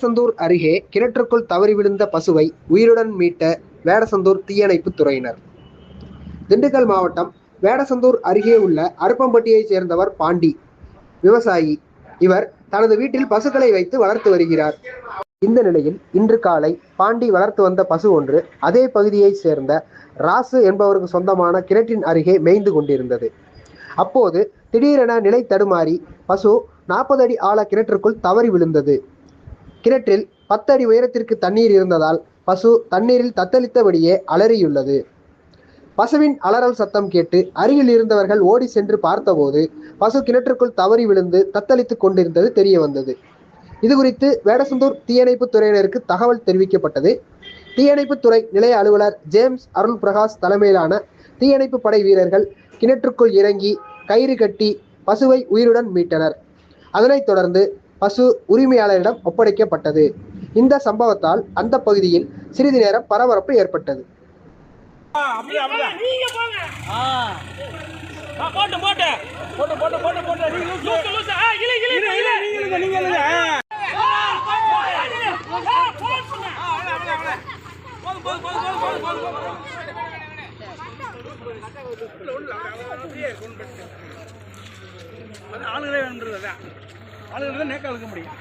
வேடசந்தூர் அருகே கிணற்றுக்குள் தவறி விழுந்த பசுவை உயிருடன் மீட்ட வேடசந்தூர் தீயணைப்பு துறையினர். திண்டுக்கல் மாவட்டம் வேடசந்தூர் அருகே உள்ள அருப்பம்பட்டியைச் சேர்ந்தவர் பாண்டி. விவசாயி. இவர் தனது வீட்டில் பசுக்களை வைத்து வளர்த்து வருகிறார். இந்த நிலையில் இன்று காலை பாண்டி வளர்த்து வந்த பசு ஒன்று அதே பகுதியைச் சேர்ந்த ராசு என்பவருக்கு சொந்தமான கிணற்றின் அருகே மேய்ந்து கொண்டிருந்தது. அப்போது திடீரென நிலை தடுமாறி பசு நாற்பது அடி ஆழ கிணற்றுக்குள் தவறி விழுந்தது. கிணற்றில் பத்து அடி உயரத்திற்கு தண்ணீர் இருந்ததால் பசு தண்ணீரில் தத்தளித்தபடியே அலறியுள்ளது. பசுவின் அலறல் சத்தம் கேட்டு அருகில் இருந்தவர்கள் ஓடி சென்று பார்த்தபோது பசு கிணற்றுக்குள் தவறி விழுந்து தத்தளித்துக் கொண்டிருந்தது தெரிய வந்தது. இது குறித்து வேடசந்தூர் தீயணைப்பு துறையினருக்கு தகவல் தெரிவிக்கப்பட்டது. தீயணைப்பு துறை நிலைய அலுவலர் ஜேம்ஸ் அருள் பிரகாஷ் தலைமையிலான தீயணைப்பு படை வீரர்கள் கிணற்றுக்குள் இறங்கி கயிறு கட்டி பசுவை உயிருடன் மீட்டனர். அதனைத் தொடர்ந்து பசு உரிமையாளரிடம் ஒப்படைக்கப்பட்டது. இந்த சம்பவத்தால் அந்த பகுதியில் சிறிது நேரம் பரபரப்பு ஏற்பட்டது. ஆளுகளே அதான். ஆளுகளுக்கு தான் நேக்கா இழுக்க முடியும்